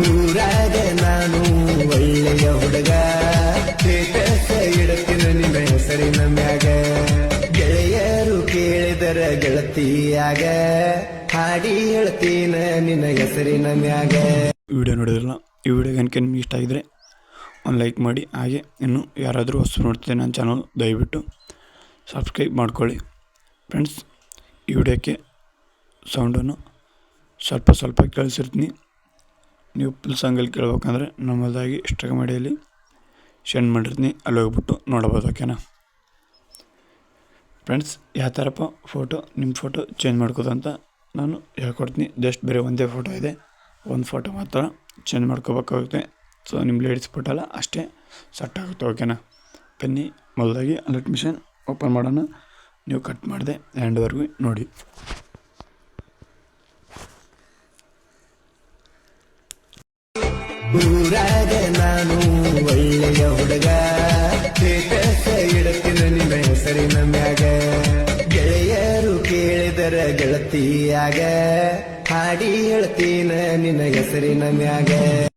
ಊರಾಗ ನಾನು ಒಳ್ಳೆಯ ಹುಡುಗ. ಸ್ಟೇಟಸ್ ಇಡತಿನ ನಿಮ್ಮ ಹೆಸರಿನ ಮ್ಯಾಗ. ಗೆಳೆಯರು ಕೇಳಿದರ ಗೆಳತಿಯಾಗ. ಹಾಡಿ ಹೇಳ್ತೀನ ನಿನ್ನ ಹೆಸರಿನ ಮ್ಯಾಗ. ವಿಡಿಯೋ ನೋಡಿದ್ರಲ್ಲ, ಈ ವಿಡಿಯೋ ಕనుక ನಿಮ್ಗೆ ಇಷ್ಟ ಆಗಿದ್ರೆ ಒಂದು ಲೈಕ್ ಮಾಡಿ, ಹಾಗೆ ಇನ್ನು ಯಾರಾದರೂ ಹೊಸ ನೋಡ್ತೀನಿ ನನ್ನ ಚಾನಲ್ ದಯವಿಟ್ಟು ಸಬ್ಸ್ಕ್ರೈಬ್ ಮಾಡ್ಕೊಳ್ಳಿ. ಫ್ರೆಂಡ್ಸ್ ಈ ವಿಡಿಯೋಕ್ಕೆ ಸೌಂಡನ್ನು ಸ್ವಲ್ಪ ಸ್ವಲ್ಪ ಕೇಳಿಸಿರ್ತೀನಿ. ನೀವು ಫುಲ್ ಸಾಂಗಲ್ಲಿ ಕೇಳ್ಬೇಕಂದ್ರೆ ನಮ್ಮದಾಗಿ ಇನ್ಸ್ಟಾಗ್ರಾಮಿಡಿಯಲ್ಲಿ ಸೆಂಡ್ ಮಾಡಿರ್ತೀನಿ. ಅಲ್ಲಿ ಹೋಗ್ಬಿಟ್ಟು ನೋಡ್ಬೋದು ಓಕೆನಾ ಫ್ರೆಂಡ್ಸ್ ಯಾವ ಥರಪ್ಪ ಫೋಟೋ ನಿಮ್ಮ ಫೋಟೋ ಚೇಂಜ್ ಮಾಡ್ಕೋದಂತ ನಾನು ಹೇಳ್ಕೊಡ್ತೀನಿ. ಜಸ್ಟ್ ಬೇರೆ ಒಂದೇ ಫೋಟೋ ಇದೆ. ಒಂದು ಫೋಟೋ ಮಾತ್ರ ಚೇಂಜ್ ಮಾಡ್ಕೋಬೇಕಾಗುತ್ತೆ. ಸೊ ನಿಮ್ಮ ಲೇಡೀಸ್ ಫೋಟೋ ಅಲ್ಲ ಅಷ್ಟೇ ಸೆಟ್ ಆಗುತ್ತೆ ಓಕೆನಾ ಬನ್ನಿ, ಮೊದಲಾಗಿ ಅಲರ್ಟ್ ಮಿಷನ್ ಓಪನ್ ಮಾಡೋಣ. ನೀವು ಕಟ್ ಮಾಡಿದೆ ಹ್ಯಾಂಡ್ವರೆಗೂ ನೋಡಿ. ಊರಾಗ ನಾನು ಒಳ್ಳೆಯ ಹುಡುಗ. ಸ್ಟೇಟಸ್ ನಿನ್ನ ಹೆಸರಿನ ಮ್ಯಾಗ. ಗೆಳೆಯರು ಕೇಳಿದರ ಗೆಳತಿಯಾಗ. ಹಾಡಿ ಹೇಳ್ತೀನ ನಿನ್ನ ಹೆಸರಿನ ಮ್ಯಾಗ.